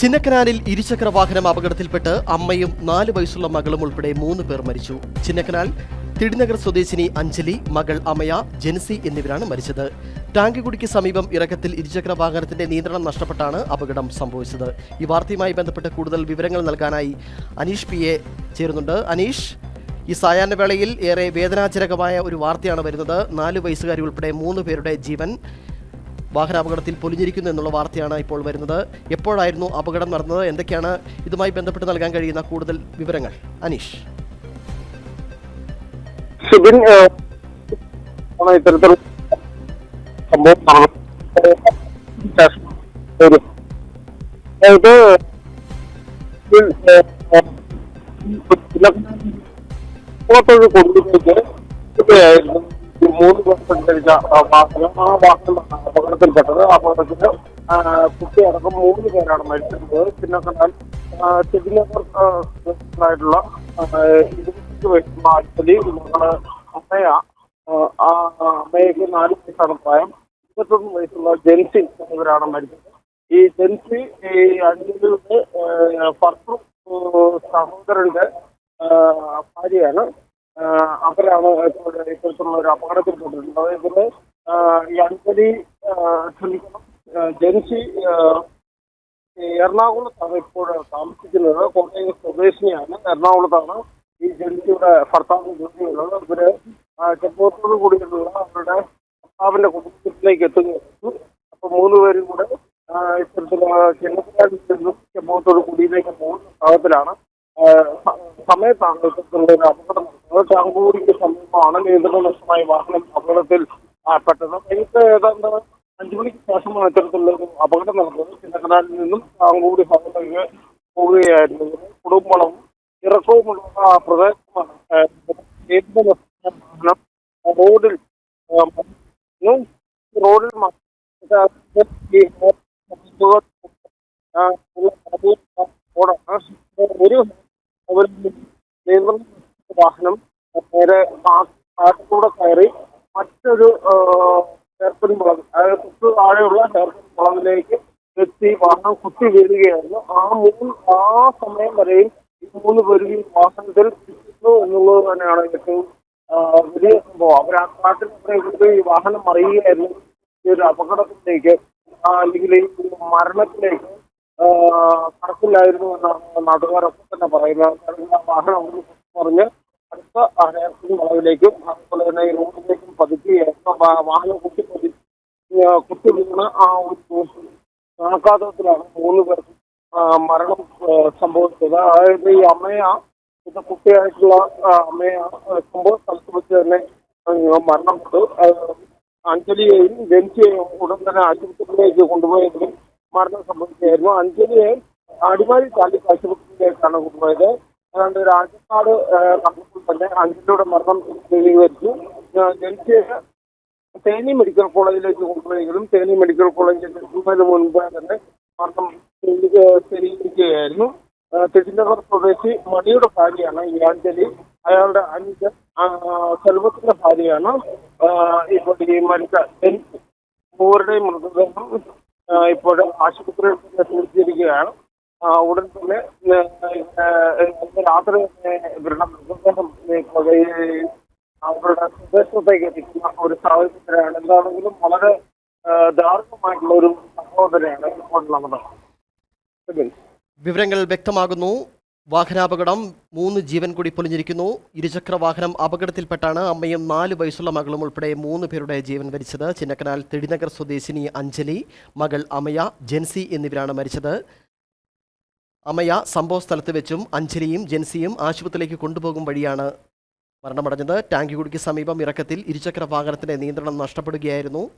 ചിന്നക്കനാലിൽ ഇരുചക്ര വാഹനം അപകടത്തിൽപ്പെട്ട് അമ്മയും നാല് വയസ്സുള്ള മകളും ഉൾപ്പെടെ മൂന്ന് പേർ മരിച്ചു. ചിന്നക്കനാൽ തിടിനഗർ സ്വദേശിനി അഞ്ജലി മകൾ അമയ ജെൻസി എന്നിവരാണ് മരിച്ചത്. ടാങ്കിക്കുടിക്ക് സമീപം ഇറക്കത്തിൽ ഇരുചക്ര വാഹനത്തിന്റെ നിയന്ത്രണം നഷ്ടപ്പെട്ടാണ് അപകടം സംഭവിച്ചത്. ഈ വാർത്തയുമായി ബന്ധപ്പെട്ട് കൂടുതൽ വിവരങ്ങൾ നൽകാനായി അനീഷ് പി എ ചേരുന്നുണ്ട്. അനീഷ് ഈ സായാഹ്ന വേളയിൽ ഏറെ വേദനാജനകമായ ഒരു വാർത്തയാണ് വരുന്നത്. നാല് വയസ്സുകാരി ഉൾപ്പെടെ മൂന്ന് പേരുടെ ജീവൻ വാഹനാപകടത്തിൽ പൊലിഞ്ഞിരിക്കുന്നു എന്നുള്ള വാർത്തയാണ് ഇപ്പോൾ വരുന്നത്. എപ്പോഴായിരുന്നു അപകടം നടന്നത്? എന്തൊക്കെയാണ് ഇതുമായി ബന്ധപ്പെട്ട് നൽകാൻ കഴിയുന്ന കൂടുതൽ വിവരങ്ങൾ? അനീഷ്. ഈ മൂന്ന് പേർ സഞ്ചരിച്ച വാഹനം. ആ വാഹനമാണ് അപകടത്തിൽപ്പെട്ടത് അപകടത്തിൽ കുട്ടി അടക്കം മൂന്ന് പേരാണ് മരിച്ചിട്ടുള്ളത്. പിന്നെ കണ്ടാൽ ചെവിനഗർ ആയിട്ടുള്ള ഇരുപത്തി വയസ്സുള്ള ആക്ച്വലി മകൾ അമ്മയ. ആ, അമ്മയ്ക്ക് നാല് വയസ്സാണ് പ്രായം. ഇരുപത്തൊന്ന് വയസ്സുള്ള ജെൻസി എന്നിവരാണ് മരിച്ചത്. ഈ ജെൻസി ഈ അഞ്ചിലൂടെ ഭർത്തൃ സഹോദരന്റെ ഭാര്യയാണ്. അവരാണ് ഇപ്പോൾ ഇത്തരത്തിലുള്ള ഒരു അപകടത്തിൽപ്പെട്ടിട്ടുള്ളത് ഇതിൽ അതേപോലെ ഈ അഞ്ജലി ആ, ഈ എറണാകുളത്താണ് ഇപ്പോൾ താമസിക്കുന്നത്. കോട്ടയം സ്വദേശിനിയാണ്. എറണാകുളത്താണ് ഈ ജെൻസിയുടെ ഭർത്താവ് ജോലിയുള്ളത്. ഇവർ ചെപ്പോത്തോട് കൂടിയിട്ടുള്ള അവരുടെ ഭർത്താവിന്റെ കുടുംബത്തിലേക്ക് എത്തുകയായിരുന്നു. അപ്പൊ മൂന്ന് പേരും കൂടെ ഇത്തരത്തിലുള്ള ചെന്നൈയിൽ നിന്നും ചെമ്പോത്തോട് കുടിയിലേക്ക് പോകുന്ന ഭാഗത്തിലാണ്. സമയത്താണ് ഇത്തരത്തിലുള്ള ഒരു അപകടം നടന്നത് ചാങ്കൂടിക്ക് സമീപമാണ് നിയന്ത്രണ നഷ്ടമായി വാഹനം അപകടത്തിൽ പെട്ടത്. വൈകിട്ട് ഏതാണ്ട് അഞ്ചു മണിക്ക് ശേഷമാണ് ഇത്തരത്തിലുള്ള ഒരു അപകടം നടന്നത് ചിന്നക്കനാലിൽ നിന്നും താങ്കൂടി ഭാഗത്തേക്ക് പോവുകയായിരുന്നു കുടുംബളവും ഇറക്കവുമുള്ള പ്രദേശമാണ് റോഡിൽ. റോഡിൽ ഒരു നിയന്ത്രണ വാഹനം നേരെ കാട്ടിലൂടെ കയറി മറ്റൊരു ഹെയർപിൻ വളവ് അതായത് കുത്തു താഴെയുള്ള ഹെയർപിൻ വളവിലേക്ക് എത്തി വാഹനം കുത്തി വീഴുകയായിരുന്നു. ആ മൂന്ന് ആ സമയം വരെയും ഈ മൂന്ന് പേരും ഈ വാഹനത്തിൽ കിട്ടുന്നു എന്നുള്ളത് തന്നെയാണ് ഏറ്റവും വലിയ സംഭവം. അവർ ആ കാട്ടിൽ കൂടെ ഈ വാഹനം മറിയുകയായിരുന്നു. ഈ ഒരു അപകടത്തിലേക്ക് അല്ലെങ്കിൽ ഈ മരണത്തിലേക്ക് കടക്കില്ലായിരുന്നു എന്നാണ് നാട്ടുകാരൊക്കെ തന്നെ പറയുന്നത്. ആ വാഹനം പറഞ്ഞ് അടുത്ത വളവിലേക്കും അതുപോലെ തന്നെ ഈ റോഡിലേക്കും പതുക്കുകയായിരുന്നു വാഹനം ആ, കുത്തി വീണ ആ ഒരു ആഘാതത്തിലാണ് മൂന്ന് പേർക്ക് മരണം സംഭവിച്ചത്. അതായത് ഈ അമ്മയ ഇത് കുട്ടിയായിട്ടുള്ള അമ്മയ സംഭവ സ്ഥലത്ത് വെച്ച് തന്നെ മരണപ്പെട്ടു അഞ്ജലിയെയും ജനിച്ചയെയും ഉടൻ തന്നെ ആശുപത്രിയിലേക്ക് കൊണ്ടുപോയെങ്കിലും മരണം സംഭവിച്ചായിരുന്നു. അഞ്ജലിയെ അടിമാലി താലൂക്ക് ആശുപത്രിയിലേക്കാണ് കൊണ്ടുപോയത്. ഏതാണ്ട് രാജസ്ഥാട് കണ്ടപ്പോൾ തന്നെ അഞ്ജലിയുടെ മരണം സ്ഥിരീകരിച്ചു. ജെൻസിയെ തേനി മെഡിക്കൽ കോളേജിലേക്ക് കൊണ്ടുപോയെങ്കിലും തേനി മെഡിക്കൽ കോളേജിൽ എത്തുന്നതിന് മുൻപ് തന്നെ മരണം സ്ഥിരീ- സ്ഥിരീകരിക്കുകയായിരുന്നു തിരുനഗർ സ്വദേശി മണിയുടെ ഭാര്യയാണ് ഈ അയാളുടെ അഞ്ച് സെൽവത്തിന്റെ ഭാര്യയാണ്. ഇപ്പോൾ ഈ മരിച്ച. മൂവരുടെയും മൃതദേഹം ഇപ്പോൾ ആശുപത്രിയിൽ സൂചിച്ചിരിക്കുകയാണ് ഉടൻ തന്നെ രാത്രി ഇവരുടെ മൃതദേഹം അവരുടെ പ്രദേശത്തേക്ക് എത്തിക്കുന്ന ഒരു സാഹചര്യത്തിലാണ്. എന്താണെങ്കിലും വളരെ ദാരുണമായിട്ടുള്ള ഒരു സംഭവം തന്നെയാണ് ഇപ്പോൾ നടന്നത്. വിവരങ്ങൾ വ്യക്തമാകുന്നു. വാഹനാപകടം മൂന്ന് ജീവൻ കൂടി പൊലിഞ്ഞിരിക്കുന്നു. ഇരുചക്ര വാഹനം അപകടത്തിൽപ്പെട്ടാണ് അമ്മയും നാല് വയസ്സുള്ള മകളും ഉൾപ്പെടെ മൂന്ന് പേരുടെ ജീവൻ മരിച്ചത്. ചിന്നക്കനാൽ തെടിനഗർ സ്വദേശിനി അഞ്ജലി മകൾ അമയ ജെൻസി എന്നിവരാണ് മരിച്ചത്. അമയ സംഭവ സ്ഥലത്ത് വെച്ചും അഞ്ജലിയും ജെൻസിയും ആശുപത്രിയിലേക്ക് കൊണ്ടുപോകും വഴിയാണ് മരണമടഞ്ഞത്. ടാങ്കിക്കുടിക്ക് സമീപം ഇറക്കത്തിൽ ഇരുചക്ര വാഹനത്തിന്റെ നിയന്ത്രണം നഷ്ടപ്പെടുകയായിരുന്നു.